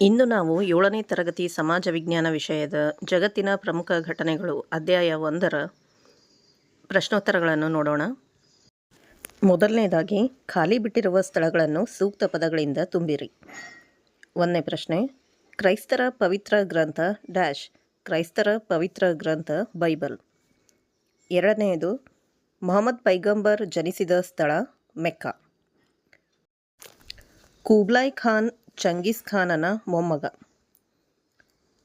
ಇಂದು ನಾವು ಏಳನೇ ತರಗತಿ ಸಮಾಜ ವಿಜ್ಞಾನ ವಿಷಯದ ಜಗತ್ತಿನ ಪ್ರಮುಖ ಘಟನೆಗಳು ಅಧ್ಯಾಯ ಒಂದರ ಪ್ರಶ್ನೋತ್ತರಗಳನ್ನು ನೋಡೋಣ. ಮೊದಲನೇದಾಗಿ, ಖಾಲಿ ಬಿಟ್ಟಿರುವ ಸ್ಥಳಗಳನ್ನು ಸೂಕ್ತ ಪದಗಳಿಂದ ತುಂಬಿರಿ. ಒಂದನೇ ಪ್ರಶ್ನೆ, ಕ್ರೈಸ್ತರ ಪವಿತ್ರ ಗ್ರಂಥ ಡ್ಯಾಶ್, ಕ್ರೈಸ್ತರ ಪವಿತ್ರ ಗ್ರಂಥ ಬೈಬಲ್. ಎರಡನೆಯದು, ಮೊಹಮ್ಮದ್ ಪೈಗಂಬರ್ ಜನಿಸಿದ ಸ್ಥಳ ಮೆಕ್ಕಾ. ಕೂಬ್ಲಾಯ್ ಖಾನ್ ಚಂಗೀಸ್ ಖಾನನ ಮೊಮ್ಮಗ.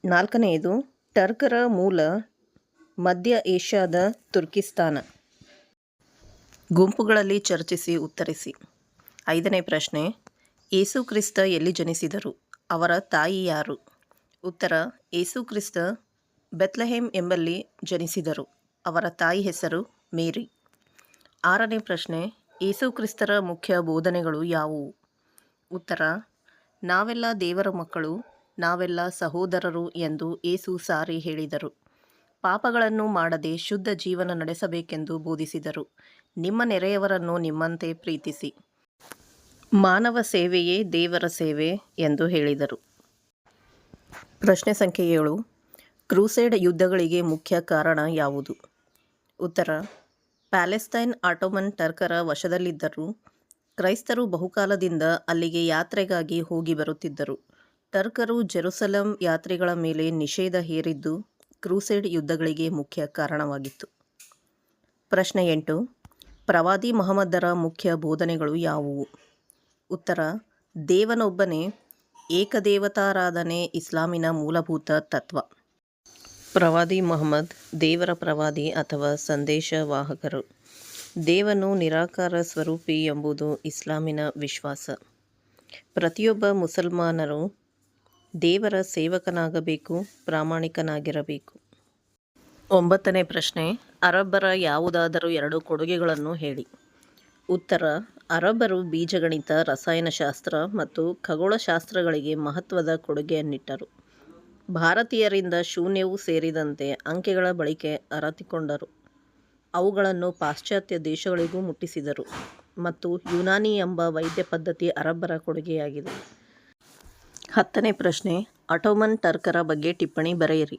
ನಾಲ್ಕನೆಯದು, ಟರ್ಕರ ಮೂಲ ಮಧ್ಯ ಏಷ್ಯಾದ ತುರ್ಕಿಸ್ತಾನ. ಗುಂಪುಗಳಲ್ಲಿ ಚರ್ಚಿಸಿ ಉತ್ತರಿಸಿ. ಐದನೇ ಪ್ರಶ್ನೆ, ಏಸು ಕ್ರಿಸ್ತ ಎಲ್ಲಿ ಜನಿಸಿದರು? ಅವರ ತಾಯಿ ಯಾರು? ಉತ್ತರ, ಏಸು ಕ್ರಿಸ್ತ ಬೆತ್ಲಹೇಮ್ ಎಂಬಲ್ಲಿ ಜನಿಸಿದರು. ಅವರ ತಾಯಿ ಹೆಸರು ಮೇರಿ. ಆರನೇ ಪ್ರಶ್ನೆ, ಏಸು ಕ್ರಿಸ್ತರ ಮುಖ್ಯ ಬೋಧನೆಗಳು ಯಾವುವು? ಉತ್ತರ ನಾವೆಲ್ಲ ದೇವರ ಮಕ್ಕಳು, ನಾವೆಲ್ಲ ಸಹೋದರರು ಎಂದು ಏಸು ಸಾರಿ ಹೇಳಿದರು. ಪಾಪಗಳನ್ನು ಮಾಡದೆ ಶುದ್ಧ ಜೀವನ ನಡೆಸಬೇಕೆಂದು ಬೋಧಿಸಿದರು. ನಿಮ್ಮ ನೆರೆಯವರನ್ನು ನಿಮ್ಮಂತೆ ಪ್ರೀತಿಸಿ. ಮಾನವ ಸೇವೆಯೇ ದೇವರ ಸೇವೆ ಎಂದು ಹೇಳಿದರು. ಪ್ರಶ್ನೆ ಸಂಖ್ಯೆ ಏಳು. ಕ್ರೂಸೇಡ್ ಯುದ್ಧಗಳಿಗೆ ಮುಖ್ಯ ಕಾರಣ ಯಾವುದು? ಉತ್ತರ. ಪ್ಯಾಲೆಸ್ತೈನ್ ಆಟೋಮನ್ ಟರ್ಕರ ವಶದಲ್ಲಿದ್ದರೂ ಕ್ರೈಸ್ತರು ಬಹುಕಾಲದಿಂದ ಅಲ್ಲಿಗೆ ಯಾತ್ರೆಗಾಗಿ ಹೋಗಿ ಬರುತ್ತಿದ್ದರು. ಟರ್ಕರು ಜೆರುಸಲಂ ಯಾತ್ರೆಗಳ ಮೇಲೆ ನಿಷೇಧ ಹೇರಿದ್ದು ಕ್ರೂಸೇಡ್ ಯುದ್ಧಗಳಿಗೆ ಮುಖ್ಯ ಕಾರಣವಾಗಿತ್ತು. ಪ್ರಶ್ನೆ ಎಂಟು, ಪ್ರವಾದಿ ಮಹಮ್ಮದರ ಮುಖ್ಯ ಬೋಧನೆಗಳು ಯಾವುವು? ಉತ್ತರ, ದೇವನೊಬ್ಬನೇ ಏಕದೇವತಾರಾಧನೆ ಇಸ್ಲಾಮಿನ ಮೂಲಭೂತ ತತ್ವ. ಪ್ರವಾದಿ ಮೊಹಮ್ಮದ್ ದೇವರ ಪ್ರವಾದಿ ಅಥವಾ ಸಂದೇಶವಾಹಕರು. ದೇವನು ನಿರಾಕಾರ ಸ್ವರೂಪಿ ಎಂಬುದು ಇಸ್ಲಾಮಿನ ವಿಶ್ವಾಸ. ಪ್ರತಿಯೊಬ್ಬ ಮುಸಲ್ಮಾನರು ದೇವರ ಸೇವಕನಾಗಬೇಕು, ಪ್ರಾಮಾಣಿಕನಾಗಿರಬೇಕು. ಒಂಬತ್ತನೇ ಪ್ರಶ್ನೆ, ಅರಬ್ಬರ ಯಾವುದಾದರೂ ಎರಡು ಕೊಡುಗೆಗಳನ್ನು ಹೇಳಿ. ಉತ್ತರ, ಅರಬ್ಬರು ಬೀಜಗಣಿತ, ರಸಾಯನಶಾಸ್ತ್ರ ಮತ್ತು ಖಗೋಳಶಾಸ್ತ್ರಗಳಿಗೆ ಮಹತ್ವದ ಕೊಡುಗೆಯನ್ನಿಟ್ಟರು. ಭಾರತೀಯರಿಂದ ಶೂನ್ಯವೂ ಸೇರಿದಂತೆ ಅಂಕೆಗಳ ಬಳಿಕೆ ಅರತಿಕೊಂಡರು. ಅವುಗಳನ್ನು ಪಾಶ್ಚಾತ್ಯ ದೇಶಗಳಿಗೂ ಮುಟ್ಟಿಸಿದರು ಮತ್ತು ಯುನಾನಿ ಎಂಬ ವೈದ್ಯ ಪದ್ಧತಿ ಅರಬ್ಬರ ಕೊಡುಗೆಯಾಗಿದೆ. ಹತ್ತನೇ ಪ್ರಶ್ನೆ ಅಟೋಮನ್ ಟರ್ಕರ ಬಗ್ಗೆ ಟಿಪ್ಪಣಿ ಬರೆಯಿರಿ.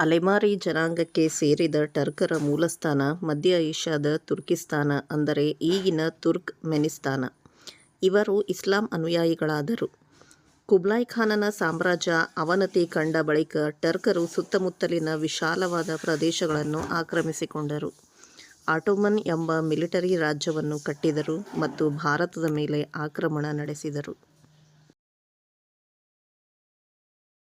ಅಲೆಮಾರಿ ಜನಾಂಗಕ್ಕೆ ಸೇರಿದ ಟರ್ಕರ ಮೂಲಸ್ಥಾನ ಮಧ್ಯ ಏಷ್ಯಾದ ತುರ್ಕಿಸ್ತಾನ, ಅಂದರೆ ಈಗಿನ ತುರ್ಕ್ ಮೆನಿಸ್ತಾನ. ಇವರು ಇಸ್ಲಾಂ ಅನುಯಾಯಿಗಳಾದರು. ಕುಬ್ಲಾಯ್ ಖಾನನ ಸಾಮ್ರಾಜ್ಯ ಅವನತಿ ಕಂಡ ಬಳಿಕ ಟರ್ಕರು ಸುತ್ತಮುತ್ತಲಿನ ವಿಶಾಲವಾದ ಪ್ರದೇಶಗಳನ್ನು ಆಕ್ರಮಿಸಿಕೊಂಡರು. ಆಟೋಮನ್ ಎಂಬ ಮಿಲಿಟರಿ ರಾಜ್ಯವನ್ನು ಕಟ್ಟಿದರು ಮತ್ತು ಭಾರತದ ಮೇಲೆ ಆಕ್ರಮಣ ನಡೆಸಿದರು.